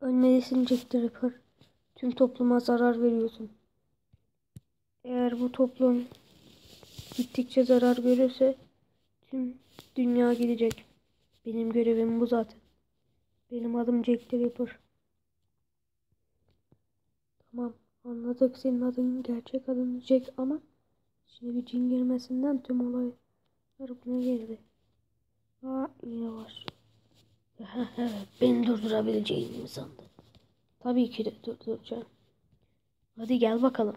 Ölmelisin Jack the Ripper. Tüm topluma zarar veriyorsun. Eğer bu toplum gittikçe zarar görürse tüm dünya gidecek. Benim görevim bu zaten. Benim adım Jack the Ripper. Tamam anladık senin adın gerçek adın Jack ama şimdi bir cin girmesinden tüm olaylar buna girdi. Aa yine var. Beni durdurabileceğini mi sandın? Tabii ki de durduracağım. Hadi gel bakalım.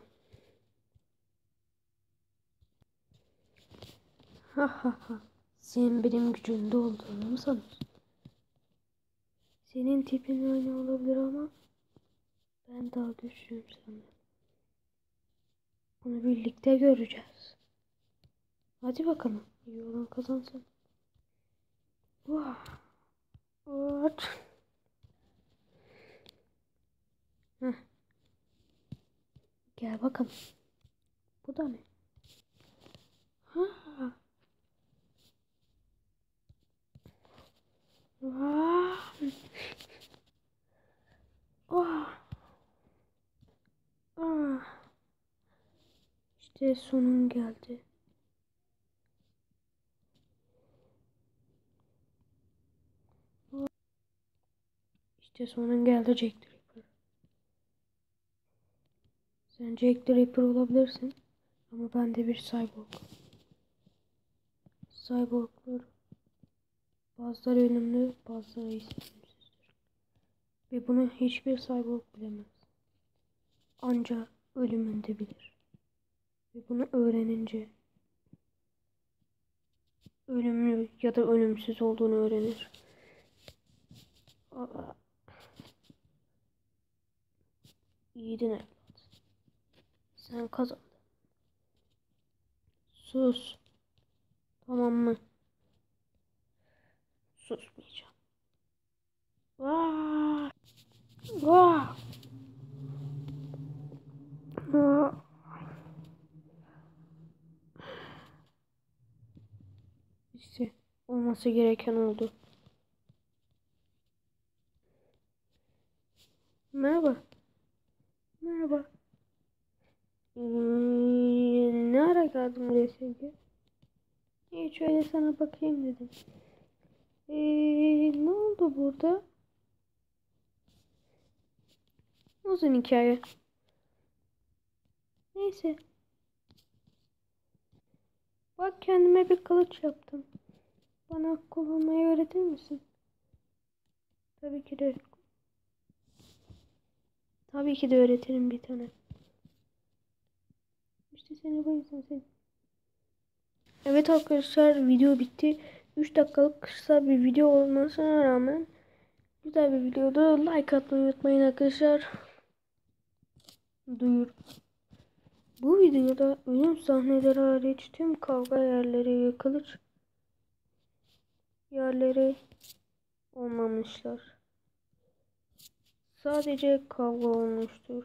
Ha ha ha. Sen benim gücümde olduğunu mu sanıyorsun? Senin tipin aynı olabilir ama ben daha güçlüyüm senden. Bunu birlikte göreceğiz. Hadi bakalım. İyi olan kazansın. Vah. What? Heh. Gel bakalım. Bu da ne? Ha. Vah. Oh. Ah. İşte sonun geldi. İşte sonun geldi Jack the Ripper. Sen Jack the Ripper olabilirsin. Ama ben de bir cyborg. Cyborglar bazıları ölümlü bazıları ise ölümsüzdür. Ve bunu hiçbir cyborg bilemez. Ancak ölümünde bilir. Ve bunu öğrenince ölümlü ya da ölümsüz olduğunu öğrenir. Yiğidin evlat. Sen kazandın. Sus. Tamam mı? Susmayacağım. Vaa! Vaa! Vaa! İşte olması gereken oldu. Merhaba. Merhaba. Ee, ne ara geldin buraya sevgi? Hiç öyle sana bakayım dedim. Ee, ne oldu burada? Uzun hikaye. Neyse. Bak kendime bir kılıç yaptım. Bana kullanmayı öğretir misin? Tabii ki de. Tabii ki de öğretirim bir tane. İşte seni yüzden sevdim. Evet arkadaşlar video bitti. 3 dakikalık kısa bir video olmasına rağmen güzel bir videodu. Like atmayı unutmayın arkadaşlar. Duyur. Bu videoda ölüm sahneleri hariç tüm kavga yerleri ve kılıç yerleri olmamışlar. Sadece kavga olmuştur.